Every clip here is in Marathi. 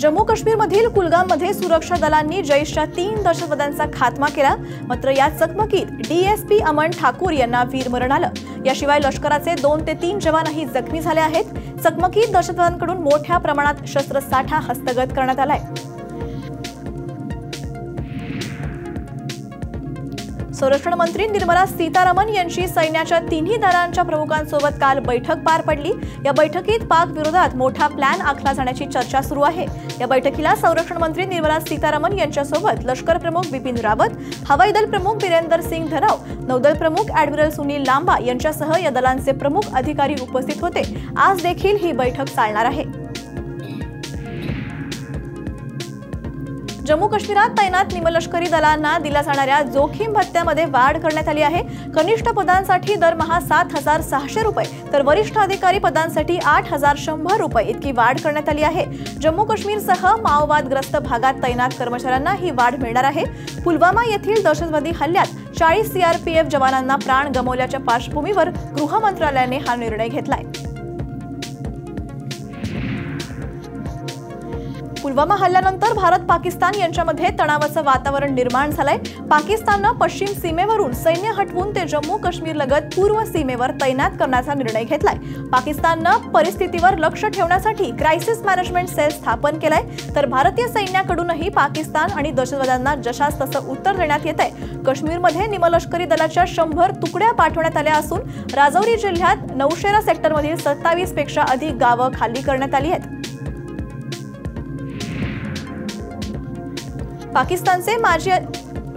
जम्मू काश्मीरमधील कुलगाममध्ये सुरक्षा दलांनी जैशच्या तीन दहशतवाद्यांचा खात्मा केला. मात्र या चकमकीत डीएसपी अमन ठाकूर यांना वीरमरण आलं. याशिवाय लष्कराचे दोन ते तीन जवानही जखमी झाले आहेत. चकमकीत दहशतवाद्यांकडून मोठ्या प्रमाणात शस्त्रसाठा हस्तगत करण्यात आलाय. संरक्षण मंत्री निर्मला सीतारामन यांची सैन्याच्या तिन्ही दलांच्या प्रमुखांसोबत काल बैठक पार पडली. या बैठकीत पाक विरोधात मोठा प्लॅन आखला जाण्याची चर्चा सुरू आहे. या बैठकीला संरक्षण मंत्री निर्मला सीतारामन यांच्यासोबत लष्कर प्रमुख बिपिन रावत हवाई दल प्रमुख बिरेंदर सिंग धनव नौदल प्रमुख ॲडमिरल सुनील लांबा यांच्यासह या दलांचे प्रमुख अधिकारी उपस्थित होते. आज देखील ही बैठक चालणार आहे. जम्मू काश्मीरात तैनात निमलष्करी दलांना दिल्या जाणाऱ्या जोखीम भत्त्यामध्ये वाढ करण्यात आली आहे. कनिष्ठ पदांसाठी दरमहा सात हजार सहाशे रुपये तर वरिष्ठ अधिकारी पदांसाठी आठ हजार शंभर रुपये इतकी वाढ करण्यात आली आहे. जम्मू काश्मीरसह माओवादग्रस्त भागात तैनात कर्मचाऱ्यांना ही वाढ मिळणार आहे. पुलवामा येथील दहशतवादी हल्ल्यात चाळीस सीआरपीएफ जवानांना प्राण गमावल्याच्या पार्श्वभूमीवर गृह मंत्रालयाने हा निर्णय घेतलाय. पुलवामा हल्ल्यानंतर भारत पाकिस्तान यांच्यामध्ये तणावाचं वातावरण निर्माण झालंय. पाकिस्ताननं पश्चिम सीमेवरून सैन्य हटवून ते जम्मू काश्मीर लगत पूर्व सीमेवर तैनात करण्याचा निर्णय घेतलाय. पाकिस्ताननं परिस्थितीवर लक्ष ठेवण्यासाठी क्रायसिस मॅनेजमेंट सेल स्थापन केलाय. तर भारतीय सैन्याकडूनही पाकिस्तान आणि दहशतवाद्यांना जशास तसं उत्तर देण्यात येत आहे काश्मीरमध्ये निमलष्करी दलाच्या शंभर तुकड्या पाठवण्यात आल्या असून राजौरी जिल्ह्यात नौशेरा सेक्टरमधील सत्तावीसपेक्षा अधिक गावं खाली करण्यात आली आहेत. पाकिस्तानचे माजी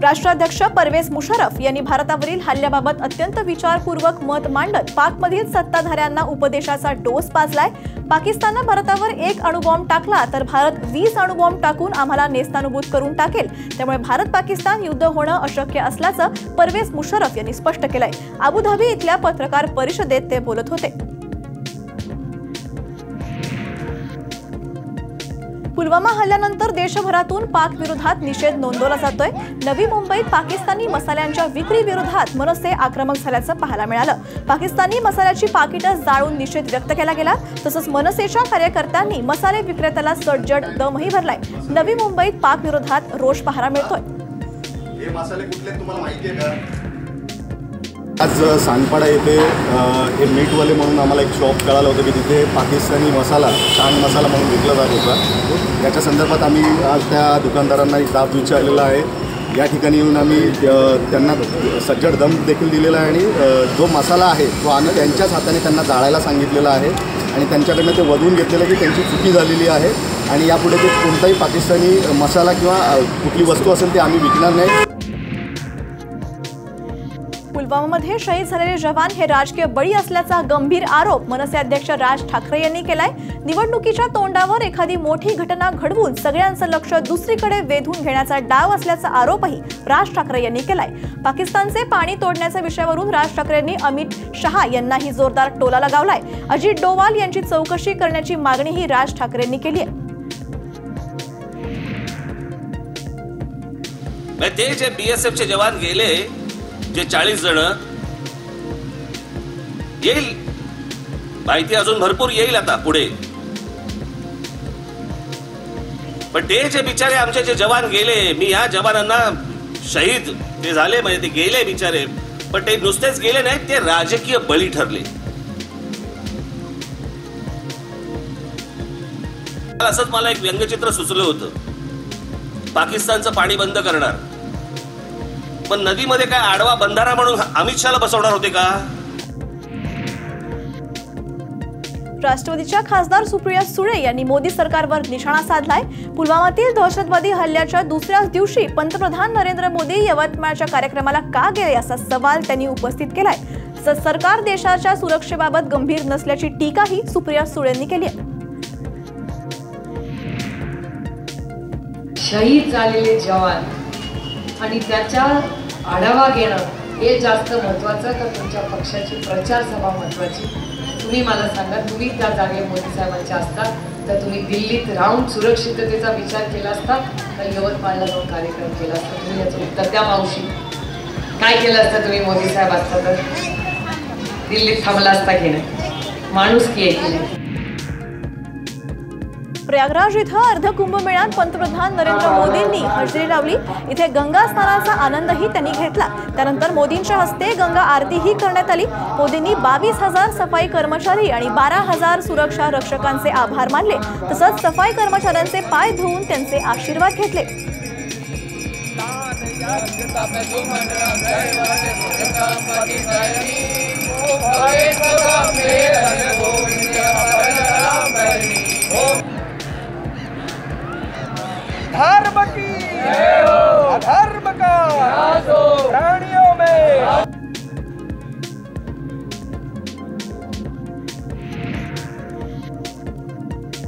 राष्ट्राध्यक्ष परवेज मुशरफ यांनी भारतावरील हल्ल्याबाबत अत्यंत विचारपूर्वक मत मांडत पाकमधील सत्ताधाऱ्यांना उपदेशाचा डोस पाजलाय. पाकिस्ताननं भारतावर एक अणुबॉम्ब टाकला तर भारत वीस अणुबॉम्ब टाकून आम्हाला नेस्तानुभूत करून टाकेल. त्यामुळे भारत पाकिस्तान युद्ध होणं अशक्य असल्याचं परवेज मुशरफ यांनी स्पष्ट केलंय. अबुधाबी इथल्या पत्रकार परिषदेत ते बोलत होते. पुलवामा हल्ल्यानंतर देशभरातून पाक विरोधात निषेध नोंदवला जातोय. नवी मुंबईत पाकिस्तानी मसाल्यांच्या विक्री विरोधात मनसे आक्रमक झाल्याचं पाहायला मिळालं. पाकिस्तानी मसाल्याची पाकिटं जाळून निषेध व्यक्त केला गेला. तसंच मनसेच्या कार्यकर्त्यांनी मसाले विक्रेत्याला सडजड दमही भरलाय. नवी मुंबईत पाक विरोधात रोष पाहायला मिळतोय. आज सांगपाडा येथे हे मीटवाले म्हणून आम्हाला एक शॉप कळालं होतं की तिथे पाकिस्तानी मसाला शान मसाला म्हणून विकला जात होता. याच्या संदर्भात आम्ही आज त्या दुकानदारांना एक दाब विचारलेला आहे. या ठिकाणी येऊन आम्ही त्यांना सज्जड दम देखील दिलेला आहे आणि जो मसाला आहे तो आम्ही त्यांच्याच हाताने त्यांना जाळायला सांगितलेला आहे आणि त्यांच्याकडनं ते वधून घेतलेलं की त्यांची चुकी झालेली आहे आणि यापुढे ते कोणताही पाकिस्तानी मसाला किंवा कुठली वस्तू असेल ते आम्ही विकणार नाही. पुलवामामध्ये शहीद झालेले जवान हे राजकीय बळी असल्याचा गंभीर आरोप मनसे अध्यक्ष राज ठाकरे यांनी केलाय. निवडणुकीच्या तोंडावर एखादी मोठी घटना घडवून सगळ्यांचं लक्ष दुसरीकडे वेधून घेण्याचा डाव असल्याचा आरोपही राज ठाकरे यांनी केलाय. पाकिस्तानचे पाणी तोडण्याच्या विषयावरून राज ठाकरेंनी अमित शहा यांनाही जोरदार टोला लगावलाय. अजित डोवाल यांची चौकशी करण्याची मागणीही राज ठाकरेंनी केली आहे. म्हणजे ते जे बीएसएफ चे जवान गेले जे चाळीस जण येईल. माहिती अजून भरपूर येईल आता पुढे. पण ते जे बिचारे आमचे जे जवान गेले मी ह्या जवानांना शहीद ते झाले म्हणजे ते गेले बिचारे पण ते नुसतेच गेले नाहीत ते राजकीय बळी ठरले. असंच मला एक व्यंगचित्र सुचलं होतं. पाकिस्तानचं पाणी बंद करणार. पण नदीमध्ये काय आडवा बंधारा म्हणून अमित शहाला बसवणार होते का? राष्ट्रवादीच्या खासदार सुप्रिया सुळे यांनी मोदी सरकारवर निशाणा साधलाय. पुलवामातील दहशतवादी हल्ल्याच्या दुसऱ्याच दिवशी पंतप्रधान नरेंद्र मोदी यवतमाळच्या कार्यक्रमाला का गेले असा सवाल त्यांनी उपस्थित केलाय. तसंच सरकार देशाच्या सुरक्षेबाबत गंभीर नसल्याची टीकाही सुप्रिया सुळेंनी केली आहे. शहीद झालेले जवान आणि त्याचा आढावा घेणं हे जास्त महत्त्वाचं का तुमच्या पक्षाची प्रचार सभा महत्त्वाची. तुम्ही मला सांगा तुम्ही त्या जागे मोदी साहेबांच्या असतात तर तुम्ही दिल्लीत राहून सुरक्षिततेचा विचार केला असता तर यवतमाळला जाऊन कार्यक्रम केला असता तुम्ही याचं उत्तर द्या मावशी. काय केलं असतं तुम्ही मोदी साहेब असता तर? दिल्लीत थांबला असता की नाही? माणूस की आहे की नाही? प्रयागराज इथं अर्ध कुंभमेळ्यात पंतप्रधान नरेंद्र मोदींनी हजेरी लावली. इथे गंगा स्नानाचा आनंदही त्यांनी घेतला. त्यानंतर मोदींच्या हस्ते गंगा आरतीही करण्यात आली. मोदींनी बावीस हजार सफाई कर्मचारी आणि बारा हजार सुरक्षा रक्षकांचे आभार मानले. तसंच सफाई कर्मचाऱ्यांचे पाय धुवून त्यांचे आशीर्वाद घेतले.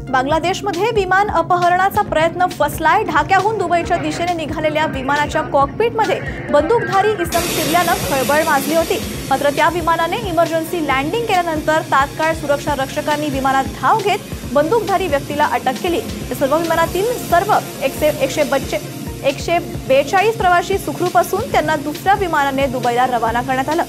बांगलादेशमध्ये विमान अपहरणाचा प्रयत्न फसलाय. ढाक्याहून दुबईच्या दिशेने निघालेल्या विमानाच्या कॉकपीटमध्ये बंदूकधारी इसम शिरल्यानं खळबळ माजली होती. मात्र त्या विमानाने इमर्जन्सी लँडिंग केल्यानंतर तात्काळ सुरक्षा रक्षकांनी विमानात धाव घेत बंदूकधारी व्यक्तीला अटक केली. या सर्व विमानातील सर्व एकशे एकशे बच्चे एकशे बेचाळीस प्रवासी सुखरूप असून त्यांना दुसऱ्या विमानाने दुबईला रवाना करण्यात आलं.